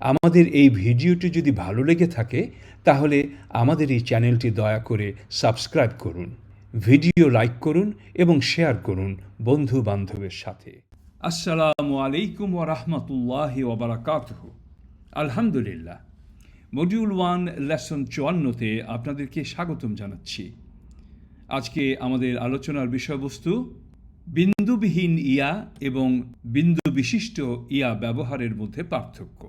আমাদের এই ভিডিওটি যদি ভালো লেগে থাকে, তাহলে আমাদের এই চ্যানেলটি দয়া করে সাবস্ক্রাইব করুন, ভিডিও লাইক করুন এবং শেয়ার করুন বন্ধু বান্ধবের সাথে। আসসালামু আলাইকুম ওরহমতুল্লাহ ওবরাকাতহ আলহামদুলিল্লাহ। মডিউল ওয়ান, লেসন চুয়ান্নতে আপনাদেরকে স্বাগতম জানাচ্ছি। আজকে আমাদের আলোচনার বিষয়বস্তু বিন্দুবিহীন ইয়া এবং বিন্দু বিশিষ্ট ইয়া ব্যবহারের মধ্যে পার্থক্য।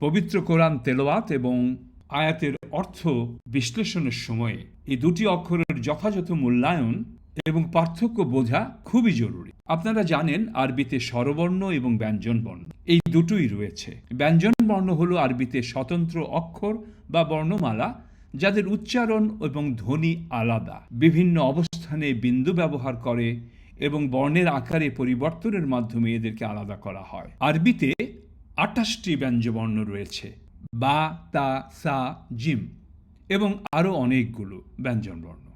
পবিত্র কোরআন তেলোয়াত এবং আয়াতের অর্থ বিশ্লেষণের সময়ে এই দুটি অক্ষরের যথাযথ মূল্যায়ন এবং পার্থক্য বোঝা খুবই জরুরি। আপনারা জানেন আরবিতে স্বরবর্ণ এবং ব্যঞ্জন বর্ণ এই দুটোই রয়েছে। ব্যঞ্জন বর্ণ হলো আরবিতে স্বতন্ত্র অক্ষর বা বর্ণমালা যাদের উচ্চারণ এবং ধ্বনি আলাদা। বিভিন্ন অবস্থানে বিন্দু ব্যবহার করে এবং বর্ণের আকারে পরিবর্তনের মাধ্যমে এদেরকে আলাদা করা হয়। আরবিতে আটাশটি ব্যঞ্জবর্ণ রয়েছে, বা, তা, সা, জিম এবং আরও অনেকগুলো ব্যঞ্জনবর্ণ।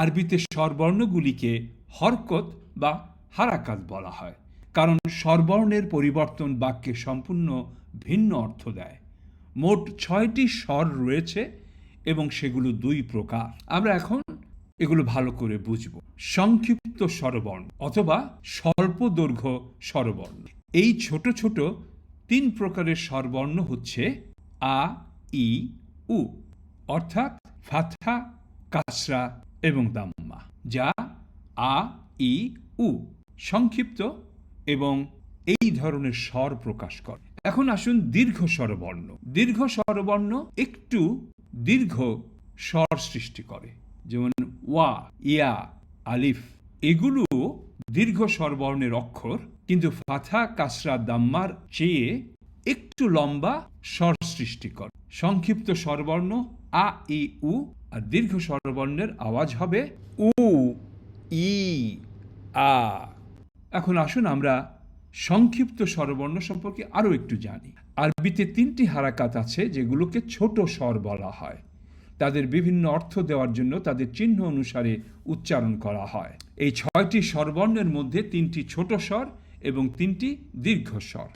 আরবিতে স্বরবর্ণগুলিকে হরকত বা হারাকাত বলা হয়, কারণ স্বরবর্ণের পরিবর্তন বাক্যে সম্পূর্ণ ভিন্ন অর্থ দেয়। মোট ছয়টি স্বর রয়েছে এবং সেগুলো দুই প্রকার। আমরা এখন এগুলো ভালো করে বুঝব। সংক্ষিপ্ত স্বরবর্ণ অথবা স্বল্প দৈর্ঘ্য স্বরবর্ণ। এই ছোট ছোট তিন প্রকারের স্বরবর্ণ হচ্ছে আ, ই, উ, অর্থাৎ ফাথা কাসরা এবং দাম্মা, যা আ, ই, উ, সংক্ষিপ্ত এবং এই ধরনের স্বর প্রকাশ করে। এখন আসুন দীর্ঘ স্বরবর্ণ। দীর্ঘ স্বরবর্ণ একটু দীর্ঘ স্বর সৃষ্টি করে। যেমন ওয়া, ইয়া, আলিফ এগুলো দীর্ঘ স্বরবর্ণের অক্ষর, কিন্তু ফাথা কাসরা দাম্মার চেয়ে একটু লম্বা স্বর সৃষ্টি করে সংক্ষিপ্ত স্বরবর্ণ আ, ই, উ, আর দীর্ঘ স্বরবর্ণের আওয়াজ হবে উ, ই, আ। এখন আসুন আমরা সংক্ষিপ্ত স্বরবর্ণ সম্পর্কে আরও একটু জানি। আরবিতে তিনটি হারাকাত আছে যেগুলোকে ছোট স্বর বলা হয়। তাদের বিভিন্ন অর্থ দেওয়ার জন্য তাদের চিহ্ন অনুসারে উচ্চারণ করা হয়। এই ছয়টি স্বরবর্ণের মধ্যে তিনটি ছোট স্বর এবং তিনটি দীর্ঘ স্বর।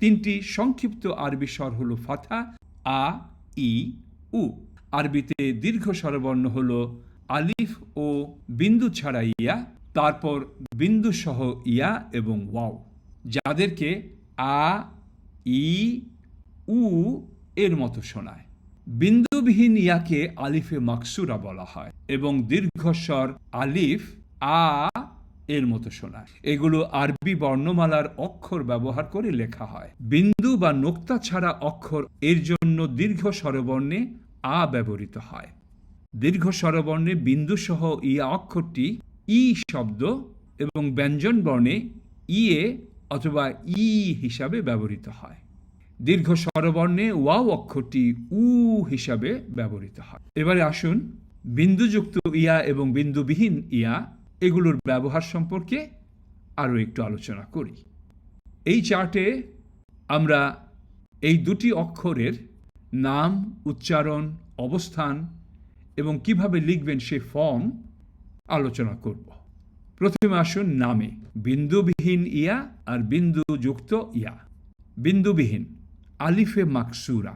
তিনটি সংক্ষিপ্ত আরবি স্বর হল ফাথা, আ, ই, উ। আরবিতে দীর্ঘ স্বরবর্ণ হল আলিফ ও বিন্দু ছাড়া ইয়া, তারপর বিন্দু সহ ইয়া এবং ওয়াও। যাদেরকে আ, ই, উ এর মতো শোনায়। বিন্দুবিহীন ইয়াকে আলিফে মাকসুরা বলা হয় এবং দীর্ঘস্বর আলিফ আ এর মতো শোনায় এগুলো আরবি বর্ণমালার অক্ষর ব্যবহার করে লেখা হয়। বিন্দু বা নোক্তা ছাড়া অক্ষর এর জন্য দীর্ঘ স্বরবর্ণে আ ব্যবহৃত হয়। দীর্ঘ স্বরবর্ণে বিন্দু সহ ইয়া অক্ষরটি ই শব্দ এবং ব্যঞ্জন বর্ণে ইয়ে অথবা ই হিসাবে ব্যবহৃত হয়। দীর্ঘ স্বরবর্ণে ওয়াও অক্ষরটি উ হিসাবে ব্যবহৃত হয়। এবারে আসুন বিন্দুযুক্ত ইয়া এবং বিন্দুবিহীন ইয়া এগুলোর ব্যবহার সম্পর্কে আরও একটু আলোচনা করি। এই চার্টে আমরা এই দুটি অক্ষরের নাম, উচ্চারণ, অবস্থান এবং কীভাবে লিখবেন সে ফর্ম আলোচনা করব। প্রথমে আসুন নামে। বিন্দুবিহীন ইয়া আর বিন্দুযুক্ত ইয়া। বিন্দুবিহীন। আলিফে মাকসুরা।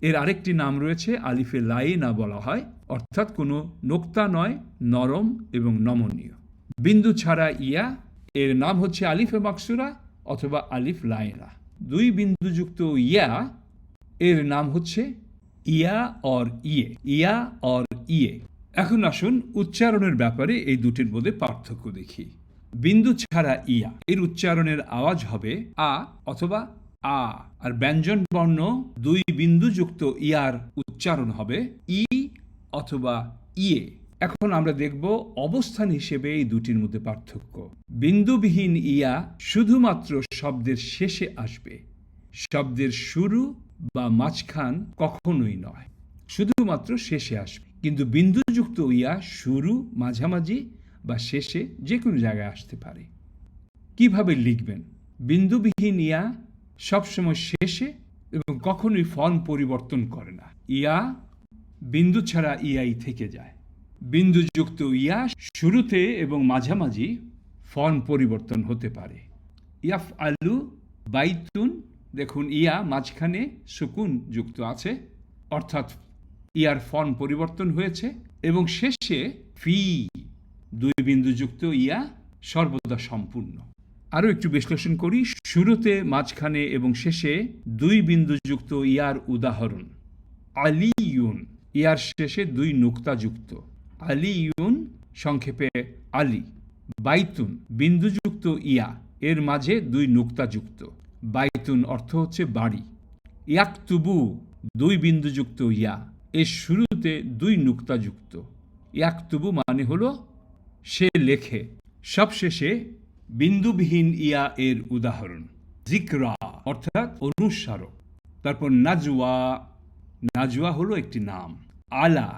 এর আরেকটি নাম রয়েছে আলিফে লাইনা বলা হয়। অর্থাৎ কোনো নোক্তা নয়, নরম এবং নমনীয়। বিন্দু ছাড়া ইয়া, এর নাম হচ্ছে আলিফে মাকসুরা অথবা আলিফ লাইনা। দুই বিন্দুযুক্ত ইয়া, এর নাম হচ্ছে ইয়া অর ইয়ে ইয়া অর ইয়ে। এখন আসুন উচ্চারণের ব্যাপারে এই দুটির মধ্যে পার্থক্য দেখি। বিন্দু ছাড়া ইয়া, এর উচ্চারণের আওয়াজ হবে আ অথবা আ। আর ব্যঞ্জন বর্ণ দুই বিন্দুযুক্ত ইয়ার উচ্চারণ হবে ই অথবা ইয়ে। এখন আমরা দেখব অবস্থান হিসেবে এই দুটির মধ্যে পার্থক্য। বিন্দুবিহীন ইয়া শুধুমাত্র শব্দের শেষে আসবে। শব্দের শুরু বা মাঝখান কখনোই নয়, শুধুমাত্র শেষে আসবে। কিন্তু বিন্দুযুক্ত ইয়া শুরু, মাঝামাঝি বা শেষে যে কোনো জায়গায় আসতে পারে। কীভাবে লিখবেন? বিন্দুবিহীন ইয়া সবসময় শেষে এবং কখনোই ফর্ম পরিবর্তন করে না। ইয়া বিন্দু ছাড়া ইয়াই থেকে যায়। বিন্দুযুক্ত ইয়া শুরুতে এবং মাঝামাঝি ফর্ম পরিবর্তন হতে পারে। ইয়াফ আলু বাইতুন, দেখুন ইয়া মাঝখানে সুকুন যুক্ত আছে, অর্থাৎ ইয়ার ফর্ম পরিবর্তন হয়েছে, এবং শেষে ফি, দুই বিন্দুযুক্ত ইয়া সর্বদা সম্পূর্ণ। আরও একটু বিশ্লেষণ করি, শুরুতে, মাঝখানে এবং শেষে দুই বিন্দুযুক্ত ইয়ার উদাহরণ। আলিউন ইয়ার শেষে দুই নুক্তাযুক্ত। আলিউন, সংক্ষেপে আলী। বাইতুন, বিন্দুযুক্ত ইয়া। এর মাঝে দুই নুক্তাযুক্ত। বাইতুন অর্থ হচ্ছে বাড়ি। ইয়াকতুবু, দুই বিন্দুযুক্ত ইয়া। এর শুরুতে দুই নুক্তাযুক্ত। ইয়াকতুবু মানে হলো সে লেখে। সবশেষে বিন্দুবিহীন ইয়া এর উদাহরণ। জিকরা অর্থাৎ অনুস্মারক তারপর নাজওয়া। নাজুয়া হলো একটি নাম। আলা,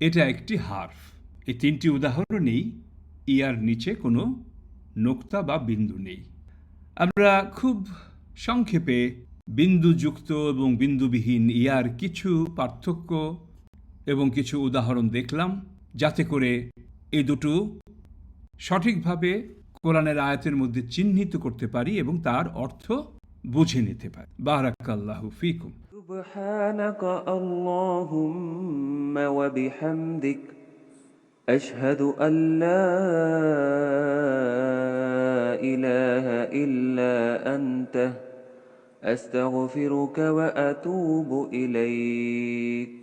এটা একটি হার্ফ। এই তিনটি উদাহরণেই ইয়ার নিচে কোনো নোক্তা বা বিন্দু নেই। আমরা খুব সংক্ষেপে বিন্দুযুক্ত এবং বিন্দুবিহীন ইয়ার কিছু পার্থক্য এবং কিছু উদাহরণ দেখলাম, যাতে করে এই দুটো সঠিকভাবে কোরআনের আয়াতের মধ্যে চিহ্নিত করতে পারি এবং তার অর্থ বুঝে নিতে পারি বারাকাল্লাহু ফিকুম سبحانك اللهم وبحمدك أشهد أن لا إله إلا أنت أستغفرك وأتوب إليك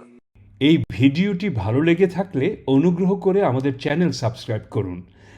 এই ভিডিওটি ভালো লেগে থাকলে অনুগ্রহ করে আমাদের চ্যানেল সাবস্ক্রাইব করুন